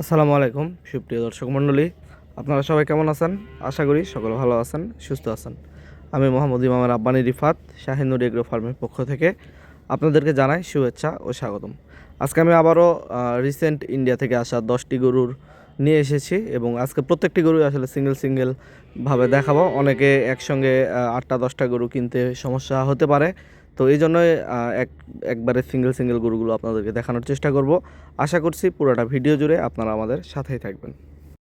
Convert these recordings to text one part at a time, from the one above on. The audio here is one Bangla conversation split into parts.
আসসালামু আলাইকুম, সুপ্রিয় দর্শক মণ্ডলী। আপনারা সবাই কেমন আছেন? আশা করি সকলে ভালো আছেন, সুস্থ আছেন। আমি মোহাম্মদ ইমামের আব্বানি রিফাত, শাহিনুর এগ্রো ফার্মের পক্ষ থেকে আপনাদেরকে জানাই শুভেচ্ছা ও স্বাগতম। আজকে আমি আবারও রিসেন্ট ইন্ডিয়া থেকে আসা দশটি গরুর নিয়ে এসেছি এবং আজকে প্রত্যেকটি গরু আসলে সিঙ্গেল সিঙ্গেল ভাবে দেখাবো। অনেকে একসঙ্গে আটটা দশটা গরু কিনতে সমস্যা হতে পারে। তো এই জন্যই এক একবারে সিঙ্গেল সিঙ্গেল গরুগুলো আপনাদেরকে দেখানোর চেষ্টা করব। আশা করছি পুরোটা ভিডিও জুড়ে আপনারা আমাদের সাথেই থাকবেন।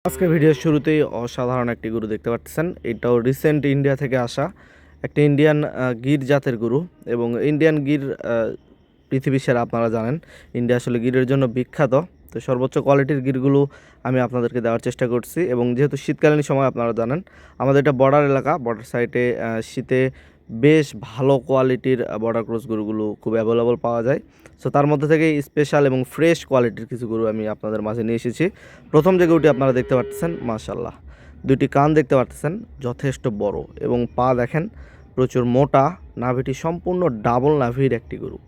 আজকে ভিডিওর শুরুতেই অসাধারণ একটি গরু দেখতে পাচ্ছেন। এটাও রিসেন্ট ইন্ডিয়া থেকে আসা একটি ইন্ডিয়ান গির জাতের গরু এবং ইন্ডিয়ান গির আহ, পৃথিবীর সেরা আপনারা জানেন। ইন্ডিয়া আসলে গিরের জন্য বিখ্যাত। তো সর্বোচ্চ কোয়ালিটির গিরগুলো আমি আপনাদেরকে দেওয়ার চেষ্টা করছি এবং যেহেতু শীতকালীন সময় আপনারা জানেন, আমাদের এটা বর্ডার এলাকা বর্ডার সাইডে শীতে বেশ ভালো কোয়ালিটির বর্ডার ক্রস গরুগুলো খুব অ্যাভেলেবল পাওয়া যায়। সো তার মধ্যে থেকে স্পেশাল এবং ফ্রেশ কোয়ালিটির কিছু গরু আমি আপনাদের মাঝে নিয়ে এসেছি। প্রথম যে গরুটি আপনারা দেখতে পাচ্ছেন মাশাল্লাহ দুইটি কান দেখতে পাচ্ছেন যথেষ্ট বড় এবং পা দেখেন প্রচুর মোটা, নাভিটি সম্পূর্ণ ডাবল নাভির একটি গরু।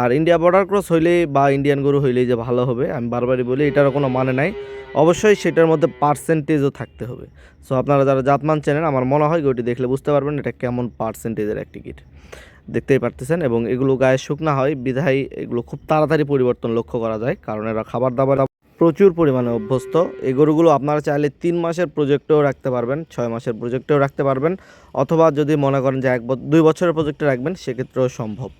আর ইন্ডিয়া বর্ডার ক্রস হইলেই বা ইন্ডিয়ান গরু হইলেই যে ভালো হবে, আমি বারবারই বলি, এটারও কোনো মানে নাই। অবশ্যই সেটার মধ্যে পার্সেন্টেজও থাকতে হবে। সো আপনারা যারা জাতমান চেনেন, আমার মনে হয় গরুটি দেখলে বুঝতে পারবেন এটা কেমন পার্সেন্টেজের একটি গিট। দেখতেই পারতেছেন এবং এগুলো গায়ে শুকনা হয়, বিধায় এগুলো খুব তাড়াতাড়ি পরিবর্তন লক্ষ্য করা যায়, কারণ এরা খাবার দাবার প্রচুর পরিমাণে অভ্যস্ত। এই গরুগুলো আপনারা চাইলে তিন মাসের প্রজেক্টেও রাখতে পারবেন, ছয় মাসের প্রজেক্টেও রাখতে পারবেন, অথবা যদি মনে করেন যে এক দুই বছরের প্রজেক্টে রাখবেন, সেক্ষেত্রেও সম্ভব।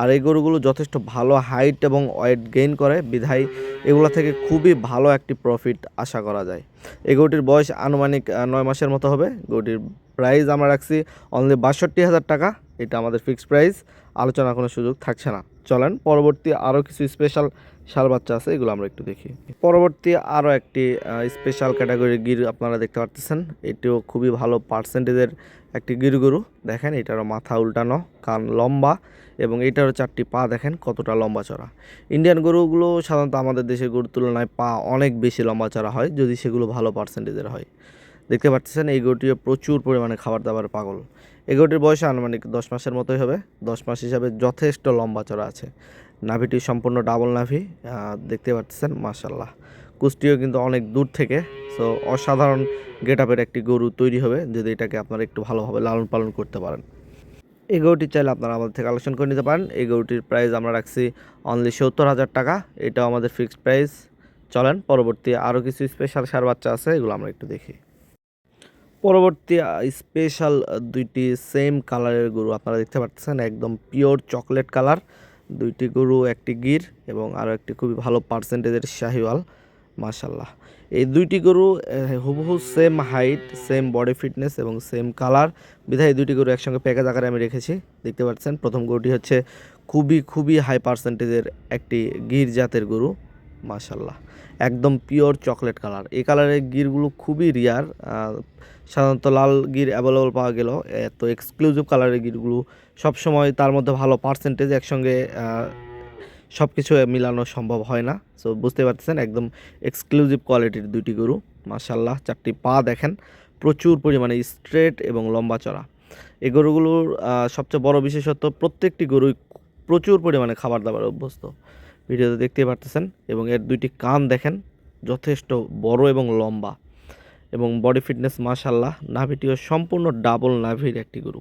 আর এই গরুগুলো যথেষ্ট ভালো হাইট এবং ওয়েট গেইন করে, বিধায় এগুলো থেকে খুবই ভালো একটি প্রফিট আশা করা যায়। এই গরুটির বয়স আনুমানিক নয় মাসের মতো হবে, গরুটির প্রাইস আমরা রাখছি অনলি বাষট্টি হাজার টাকা। এটা আমাদের ফিক্সড প্রাইস আলোচনা কোনো সুযোগ থাকছে না। চলেন, পরবর্তী আরও কিছু স্পেশাল শাল বাচ্চা আছে, এগুলো আমরা একটু দেখি। পরবর্তী আরও একটি স্পেশাল ক্যাটাগরির গির আপনারা দেখতে পাচ্ছেন এটিও খুবই ভালো পার্সেন্টেজের একটি গির গরু। দেখেন, এটারও মাথা উল্টানো, কান লম্বা এবং এটারও চারটি পা দেখেন, কতটা লম্বা চড়া। ইন্ডিয়ান গরুগুলো সাধারণত আমাদের দেশের গরুর তুলনায় পা অনেক বেশি লম্বা চড়া হয়, যদি সেগুলো ভালো পার্সেন্টেজের হয়। দেখতে পাচ্ছেন এই গরুটিও প্রচুর পরিমাণে খাবার দাবার পাগল। এই গরুটির বয়স আনুমানিক দশ মাসের মতোই হবে। দশ মাস হিসাবে যথেষ্ট লম্বা চড়া আছে। নাভিটি সম্পূর্ণ ডাবল নাভি দেখতে পাচ্ছেন মাশাল্লাহ কুষ্টিও কিন্তু অনেক দূর থেকে সো অসাধারণ গেট আপের একটি গরু তৈরি হবে, যদি এটাকে আপনারা একটু ভালোভাবে লালন পালন করতে পারেন। এই গরুটি চাইলে আপনারা আমাদের থেকে কালেকশন করে নিতে পারেন। এই গরুটির প্রাইস আমরা রাখছি অনলি সত্তর হাজার টাকা। এটাও আমাদের ফিক্সড প্রাইস চলেন, পরবর্তী আরও কিছু স্পেশাল সার বাচ্চা আছে, এগুলো আমরা একটু দেখি। পরবর্তী স্পেশাল দুইটি সেম কালারের গরু আপনারা দেখতে পাচ্ছেন একদম পিওর চকলেট কালার দুইটি গরু, একটি গির এবং আরও একটি খুবই ভালো পার্সেন্টেজের শাহিওয়াল মাশাল্লাহ এই দুইটি গরু হুবহু same height same body fitness এবং সেম কালার বিধায় দুইটি গরু একসঙ্গে প্যাকেজ আকারে আমি রেখেছি, দেখতে পাচ্ছেন প্রথম গরুটি হচ্ছে খুবই খুবই হাই পার্সেন্টেজের একটি গির জাতের গরু মাশাল্লাহ একদম পিওর চকলেট কালার এই কালারের গিরগুলো খুবই রিয়ার সাধারণত লাল গির অ্যাভেলেবল পাওয়া গেল। এত এক্সক্লুসিভ কালারের গিরগুলো সবসময় তার মধ্যে ভালো পার্সেন্টেজ একসঙ্গে সব কিছু মিলানো সম্ভব হয় না। সো বুঝতে পারতেছেন, একদম এক্সক্লুসিভ কোয়ালিটির দুইটি গরু। মাশাল্লাহ চারটি পা দেখেন। প্রচুর পরিমাণে স্ট্রেট এবং লম্বা চড়া। এই গরুগুলোর সবচেয়ে বড় বিশেষত্ব প্রত্যেকটি গরুই প্রচুর পরিমাণে খাবার দাবার অভ্যস্ত। ভিডিওতে দেখতে পারতেছেন, এবং এর দুইটি কান দেখেন, যথেষ্ট বড় এবং লম্বা। এবং বডি ফিটনেস মাশাল্লাহ নাভিটিও সম্পূর্ণ ডাবল নাভির একটি গরু।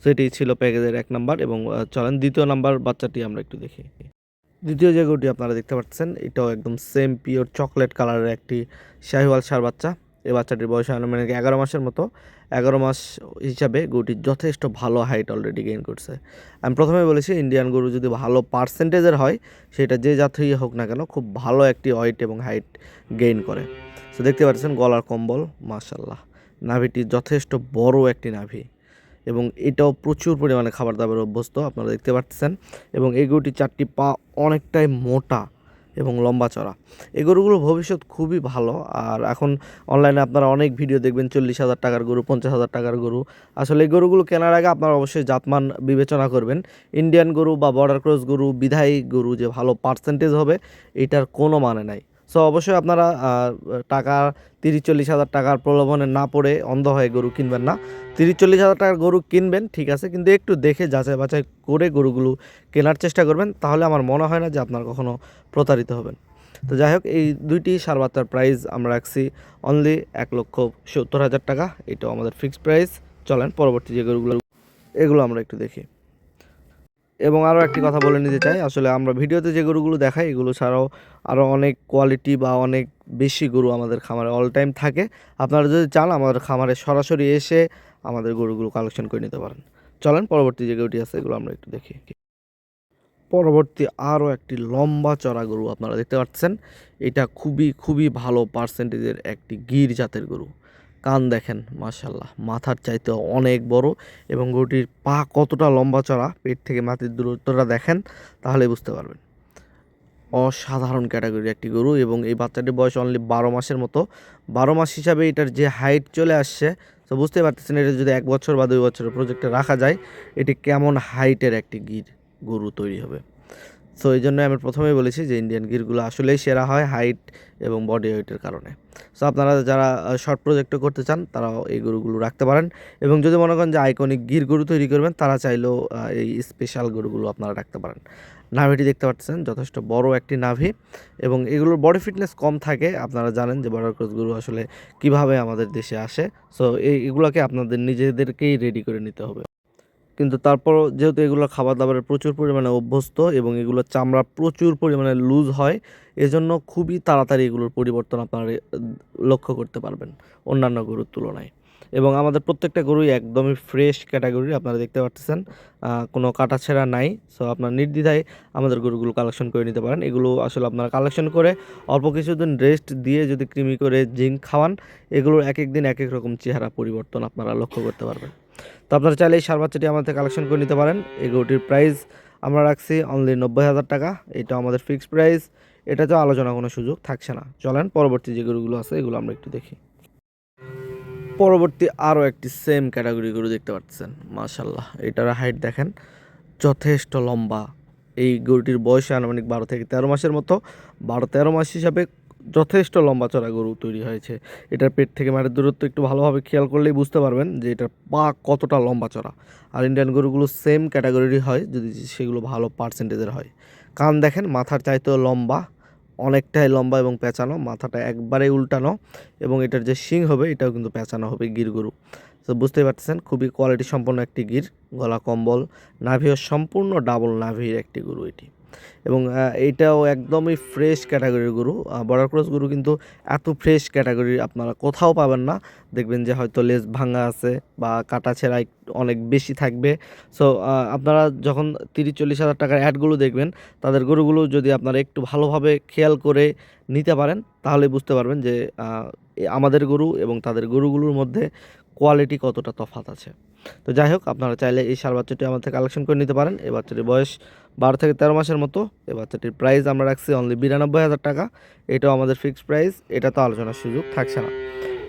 সো এটি ছিল প্যাকেজের এক নাম্বার এবং চলেন দ্বিতীয় নাম্বার বাচ্চাটি আমরা একটু দেখি। দ্বিতীয় যে গরুটি আপনারা দেখতে পাচ্ছেন, এটাও একদম সেম পিওর চকলেট কালারের একটি শাহিওয়াল সার বাচ্চা। এই বাচ্চাটির বয়স আনুমানিক এগারো মাসের মতো। এগারো মাস হিসাবে গরুটি যথেষ্ট ভালো হাইট অলরেডি গেইন করছে। আমি প্রথমে বলেছি ইন্ডিয়ান গরু যদি ভালো পার্সেন্টেজের হয়, সেটা যে জাতই হোক না কেন, খুব ভালো একটি ওয়েট এবং হাইট গেইন করে। সো দেখতে পাচ্ছেন, গলার কম্বল মাশাল্লাহ নাভিটি যথেষ্ট বড় একটি নাভি। এবং এটাও প্রচুর পরিমাণে খাবার দাবার অভ্যস্ত, আপনারা দেখতে পাচ্ছেন। এবং এই গরুটির চারটি পা অনেকটাই মোটা। এবং লম্বা চড়া। এই গরুগুলোর ভবিষ্যৎ খুবই ভালো। আর এখন অনলাইনে আপনারা অনেক ভিডিও দেখবেন, চল্লিশ হাজার টাকার গরু, পঞ্চাশ হাজার টাকার গরু। আসলে এই গরুগুলো কেনার আগে আপনারা অবশ্যই জাতমান বিবেচনা করবেন। ইন্ডিয়ান গরু বা বর্ডার ক্রস গরু, বিধায়ী গরু যে ভালো পার্সেন্টেজ হবে, এটার কোনো মানে নাই। সো অবশ্যই আপনারা টাকা তিরিশ চল্লিশ হাজার টাকার প্রলোভনে না পড়ে অন্ধ হয়ে গরু কিনবেন না। তিরিশ চল্লিশ হাজার টাকার গরু কিনবেন, ঠিক আছে, কিন্তু একটু দেখে যাচাই বাছাই করে গরুগুলো কেনার চেষ্টা করবেন, তাহলে আমার মনে হয় না যে আপনার কখনও প্রতারিত হবেন। তো যাই হোক, এই দুইটি সার বাচ্চার প্রাইস আমরা রাখছি অনলি এক লক্ষ সত্তর হাজার টাকা, এটাও আমাদের ফিক্সড প্রাইস চলেন, পরবর্তী যে গরুগুলো, এগুলো আমরা একটু দেখি। এবং আরও একটি কথা বলে নিতে চাই। আসলে আমরা ভিডিওতে যে গরুগুলো দেখাই, এগুলো ছাড়াও আরও অনেক কোয়ালিটি বা অনেক বেশি গরু আমাদের খামারে অল টাইম থাকে। আপনারা যদি চান, আমাদের খামারে সরাসরি এসে আমাদের গরুগুলো কালেকশন করে নিতে পারেন। চলেন, পরবর্তী যে গরুটি আছে, এগুলো আমরা একটু দেখি। পরবর্তী আরও একটি লম্বা চড়া গরু আপনারা দেখতে পাচ্ছেন। এটা খুবই খুবই ভালো পার্সেন্টেজের একটি গির জাতের গরু। কান দেখেন মাশাল্লাহ মাথার চাইতে অনেক বড় এবং গরুটির পা কতটা লম্বা চড়া, পেট থেকে মাটির দূরত্বটা দেখেন তাহলে বুঝতে পারবেন। অসাধারণ ক্যাটাগরির একটি গরু এবং এই বাচ্চাটির বয়স অনলি বারো মাসের মতো। বারো মাস হিসাবে এটার যে হাইট চলে আসছে, তো বুঝতে পারতেছেন এটা যদি এক বছর বা দুই বছরের প্রজেক্টে রাখা যায়, এটি কেমন হাইটের একটি গির, গরু তৈরি হবে। সো এই জন্য আমি প্রথমেই বলেছি যে ইন্ডিয়ান গিরগুলো আসলেই সেরা হয় হাইট এবং বডি ওয়েটের কারণে। সো আপনারা যারা শর্ট প্রজেক্টও করতে চান, তারাও এই গরুগুলো রাখতে পারেন। এবং যদি মনে করেন যে আইকনিক গির গরু তৈরি করবেন, তারা চাইলেও এই স্পেশাল গরুগুলো আপনারা রাখতে পারেন। নাভিটি দেখতে পাচ্ছেন, যথেষ্ট বড় একটি নাভি। এবং এগুলোর বডি ফিটনেস কম থাকে। আপনারা জানেন যে বর্ডার ক্রস গরু আসলে কীভাবে আমাদের দেশে আসে। সো এই, এগুলোকে আপনাদের নিজেদেরকেই রেডি করে নিতে হবে। কিন্তু তারপরও যেহেতু এগুলো খাবার দাবারের প্রচুর পরিমাণে অভ্যস্ত এবং এগুলোর চামড়া প্রচুর পরিমাণে লুজ হয়, এজন্য খুবই তাড়াতাড়ি এগুলোর পরিবর্তন আপনারা লক্ষ্য করতে পারবেন অন্যান্য গরুর তুলনায়। এবং আমাদের প্রত্যেকটা গরুই একদমই ফ্রেশ ক্যাটাগরি আপনারা দেখতে পাচ্ছেন কোনো কাটাছেঁড়া নাই। সো আপনার নির্দ্বিধায় আমাদের গরুগুলো কালেকশন করে নিতে পারেন। এগুলো আসলে আপনারা কালেকশন করে অল্প কিছুদিন রেস্ট দিয়ে যদি কৃমি করে জিঙ্ক খাওয়ান, এগুলোর এক এক দিন এক এক রকম চেহারা পরিবর্তন আপনারা লক্ষ্য করতে পারবেন। তো আপনারা চাইলে এই সার আমাদের কালেকশন করে নিতে পারেন। এই গরুটির প্রাইস আমরা রাখছি অনলি নব্বই হাজার টাকা। এটা আমাদের ফিক্সড প্রাইস এটাতেও আলোচনা কোনো সুযোগ থাকছে না। চলেন পরবর্তী যে গরুগুলো আছে, এগুলো আমরা একটু দেখি। পরবর্তী আরও একটি সেম ক্যাটাগরি গরু দেখতে পাচ্ছেন। মাশাল্লাহ এটার হাইট দেখেন। যথেষ্ট লম্বা। এই গরুটির বয়স আনুমানিক বারো থেকে তেরো মাসের মতো। বারো তেরো মাস হিসাবে যথেষ্ট লম্বা চড়া গরু তৈরি হয়েছে। এটার পেট থেকে মাটির দূরত্ব একটু ভালোভাবে খেয়াল করলেই বুঝতে পারবেন যে এটার পা কতটা লম্বা চড়া। আর ইন্ডিয়ান গরুগুলো সেম ক্যাটাগরিরই হয়, যদি সেগুলো ভালো পার্সেন্টেজের হয়। কান দেখেন, মাথার চাইতেও লম্বা, অনেকটাই লম্বা এবং পেঁচানো, মাথাটা একবারে উল্টানো এবং এটার যে শিং হবে, এটাও কিন্তু পেঁচানো হবে গির গরু। তো বুঝতেই পারতেছেন, খুবই কোয়ালিটি সম্পন্ন একটি গির, গলা কম্বল, নাভিও সম্পূর্ণ ডাবল নাভির একটি গরু এটি। এবং আহ, এইটাও একদমই ফ্রেশ ক্যাটাগরির গরু। বর্ডার ক্রস গরু কিন্তু এত ফ্রেশ ক্যাটাগরির আপনারা কোথাও পাবেন না। দেখবেন যে হয়তো লেজ ভাঙা আছে বা কাটা ছেঁড়া অনেক বেশি থাকবে। সো আপনারা যখন তিরিশ চল্লিশ হাজার টাকার অ্যাডগুলো দেখবেন তাদের গরুগুলো যদি আপনারা একটু ভালোভাবে খেয়াল করে নিতে পারেন তাহলে বুঝতে পারবেন যে আমাদের গরু এবং তাদের গরুগুলোর মধ্যে কোয়ালিটি কতটা তফাৎ আছে? তো যাই হোক, আপনারা চাইলে এই সার বাচ্চাটি আমাদের থেকে কালেকশন করে নিতে পারেন। এই বাচ্চাটির বয়স বারো থেকে তেরো মাসের মতো। এই বাচ্চাটির প্রাইস আমরা রাখছি অনলি বিরানব্বই হাজার টাকা। এটাও আমাদের ফিক্সড প্রাইস এটা তো আলোচনার সুযোগ থাকছে না।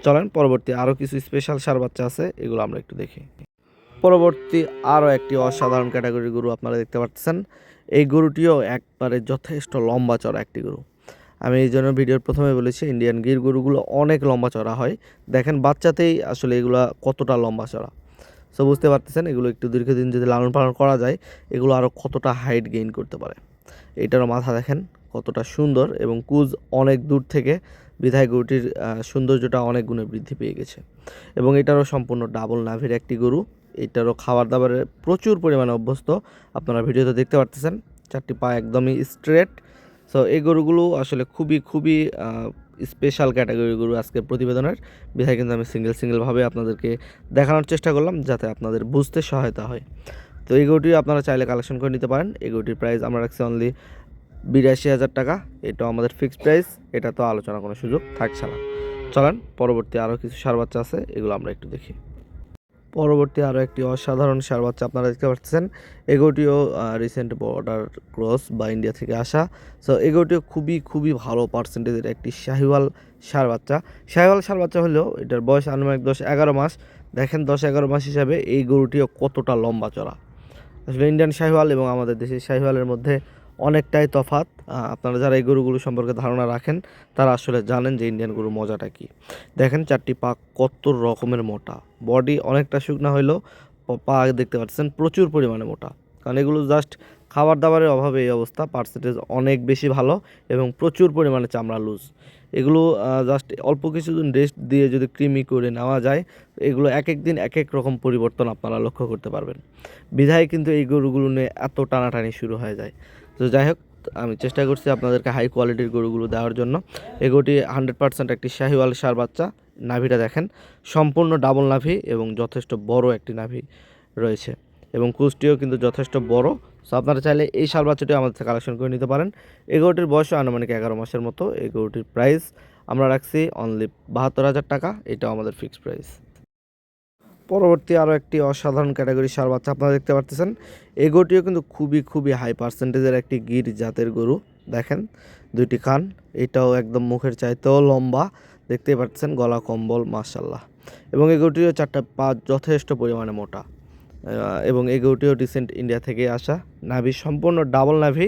চলেন, পরবর্তী আরও কিছু স্পেশাল সার বাচ্চা আছে, এগুলো আমরা একটু দেখি। পরবর্তী আরও একটি অসাধারণ ক্যাটাগরির গরু আপনারা দেখতে পাচ্ছেন। এই গরুটিও একবারে যথেষ্ট লম্বা চড়া একটি গরু। আমি এই জন্য ভিডিওর প্রথমে বলেছি ইন্ডিয়ান গির গরুগুলো অনেক লম্বা চড়া হয়। দেখেন বাচ্চাতেই আসলে এগুলো কতটা লম্বা চড়া। সো বুঝতে পারতেছেন, এগুলো একটু দীর্ঘদিন যদি লালন পালন করা যায়, এগুলো আরও কতটা হাইট গেইন করতে পারে। এটারও মাথা দেখেন, কতটা সুন্দর এবং কুজ অনেক দূর থেকে বিধায় গরুটির সৌন্দর্যটা অনেক গুণে বৃদ্ধি পেয়ে গেছে। এবং এটারও সম্পূর্ণ ডাবল নাভির একটি গরু। এটারও খাবার দাবারে প্রচুর পরিমাণে অভ্যস্ত। আপনারা ভিডিওতে দেখতে পারতেছেন, চারটি পা একদমই স্ট্রেট সো এই গরুগুলো আসলে খুবই খুবই স্পেশাল ক্যাটাগরি গরু আজকের প্রতিবেদনের। বিধায় কিন্তু আমি সিঙ্গেল সিঙ্গেলভাবে আপনাদেরকে দেখানোর চেষ্টা করলাম যাতে আপনাদের বুঝতে সহায়তা হয়। তো এই গরুটি আপনারা চাইলে কালেকশন করে নিতে পারেন। এই গরুটির প্রাইস আমরা রাখছি অনলি বিরাশি হাজার টাকা। এটাও আমাদের ফিক্সড প্রাইস এটা তো আলোচনা কোনো সুযোগ থাকছে না। চলেন, পরবর্তী আরও কিছু সার বাচ্চা আছে, এগুলো আমরা একটু দেখি। পরবর্তী আরও একটি অসাধারণ সার বাচ্চা আপনারা দেখতে পাচ্ছেন। এগোটিও রিসেন্ট বর্ডার ক্রস বা ইন্ডিয়া থেকে আসা। সো এগোটিও খুবই খুবই ভালো পার্সেন্টেজের একটি শাহিওয়াল সার বাচ্চা। শাহিওয়াল সার বাচ্চা হলেও এটার বয়স আনুমানিক দশ এগারো মাস। দেখেন দশ এগারো মাস হিসাবে এই গরুটিও কতটা লম্বা চড়া। আসলে ইন্ডিয়ান শাহিওয়াল এবং আমাদের দেশের শাহিওয়ালের মধ্যে অনেকটাই তফাৎ। আপনারা যারা এই গরুগুলো সম্পর্কে ধারণা রাখেন, তারা আসলে জানেন যে ইন্ডিয়ান গরুর মজাটা কী। দেখেন চারটি পা কত রকমের মোটা। বডি অনেকটা শুকনা হইলেও প- দেখতে পাচ্ছেন প্রচুর পরিমাণে মোটা। কারণ এগুলো জাস্ট খাবার দাবারের অভাবে এই অবস্থা পার্সেন্টেজ অনেক বেশি ভালো এবং প্রচুর পরিমাণে চামড়া লুজ এগুলো জাস্ট অল্প কিছুদিন রেস্ট দিয়ে যদি কৃমি করে নেওয়া যায়, এগুলো এক এক দিন এক এক রকম পরিবর্তন আপনারা লক্ষ্য করতে পারবেন। বিধায় কিন্তু এই গরুগুলো নিয়ে এত টানাটানি শুরু হয়ে যায়। তো যাই হোক, আমি চেষ্টা করছি আপনাদেরকে হাই কোয়ালিটির গরুগুলো দেওয়ার জন্য। এগুটি হান্ড্রেড পার্সেন্ট একটি শাহিওয়াল সার বাচ্চা, নাভিটা দেখেন। সম্পূর্ণ ডাবল নাভি এবং যথেষ্ট বড় একটি নাভি রয়েছে এবং কুষ্টিও কিন্তু যথেষ্ট বড়। সো আপনারা চাইলে এই শাল বাচ্চাটি আমাদের থেকে কালেকশন করে নিতে পারেন। এই গরুটির বয়স আনুমানিক এগারো মাসের মতো। এই প্রাইস আমরা রাখছি অনলি বাহাত্তর হাজার টাকা। এটাও আমাদের ফিক্সড প্রাইস পরবর্তী আরও একটি অসাধারণ ক্যাটাগরি সার বাচ্চা আপনারা দেখতে পারতেছেন। এই গরুটিও কিন্তু খুবই খুবই হাই পার্সেন্টেজের একটি গির জাতের গরু। দেখেন, দুইটি কান, এটাও একদম মুখের চাইতেও লম্বা। দেখতেই পাচ্ছেন গলা কম্বল মাশাল্লাহ এবং এই গরুটিরও চারটা পা যথেষ্ট পরিমাণে মোটা। এবং এই গরুটিও রিসেন্ট ইন্ডিয়া থেকে আসা নাভি, সম্পূর্ণ ডাবল নাভি।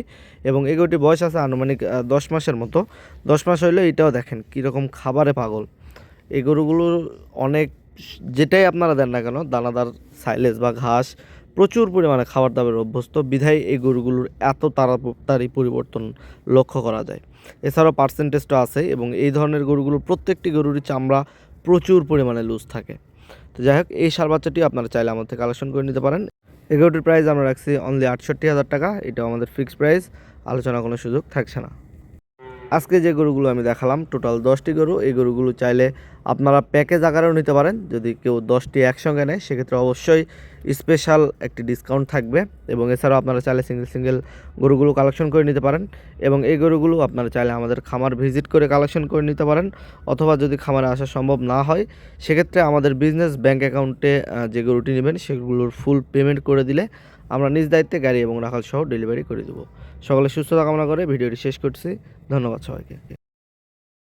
এবং এই গরুটির বয়স আছে আনুমানিক দশ মাসের মতো। দশ মাস হইলে এটাও দেখেন, কীরকম খাবারে পাগল। এই গরুগুলোর অনেক যেটাই আপনারা দেন না কেন, দানাদার, সাইলেজ বা ঘাস, প্রচুর পরিমাণে খাবার দাবার অভ্যস্ত, বিধায় এই গরুগুলোর এত তাড়াতাড়ি পরিবর্তন লক্ষ্য করা যায়। এছাড়াও পার্সেন্টেজটা আছে এবং এই ধরনের গরুগুলোর প্রত্যেকটি গরুরই চামড়া প্রচুর পরিমাণে লুজ থাকে। তো যাই হোক, এই সার বাচ্চাটি আপনারা চাইলে আমাদের থেকে কালেকশন করে নিতে পারেন। এই গরুটির প্রাইস আমরা রাখছি অনলি আটষট্টি হাজার টাকা, এটাও আমাদের ফিক্সড প্রাইস আলোচনা কোনো সুযোগ থাকছে না। আজকে যে গরুগুলো আমি দেখালাম টোটাল দশটি গরু, এই গরুগুলো চাইলে আপনারা প্যাকেজ আকারেও নিতে পারেন। যদি কেউ দশটি একসঙ্গে নেয়, সেক্ষেত্রে অবশ্যই স্পেশাল একটি ডিসকাউন্ট থাকবে এবং এছাড়াও আপনারা চাইলে সিঙ্গেল সিঙ্গেল গরুগুলো কালেকশন করে নিতে পারেন এবং এই গরুগুলো আপনারা চাইলে আমাদের খামার ভিজিট করে কালেকশন করে নিতে পারেন অথবা যদি খামারে আসা সম্ভব না হয়, সেক্ষেত্রে আমাদের বিজনেস ব্যাংক অ্যাকাউন্টে যে গরুটি নেবেন, সেগুলোর ফুল পেমেন্ট করে দিলে আমরা নিজ দায়িত্বে গাড়ি এবং রাখাল সহ ডেলিভারি করে দেবো। সকলে সুস্থতা কামনা করে ভিডিওটি শেষ করছি। ধন্যবাদ সবাইকে।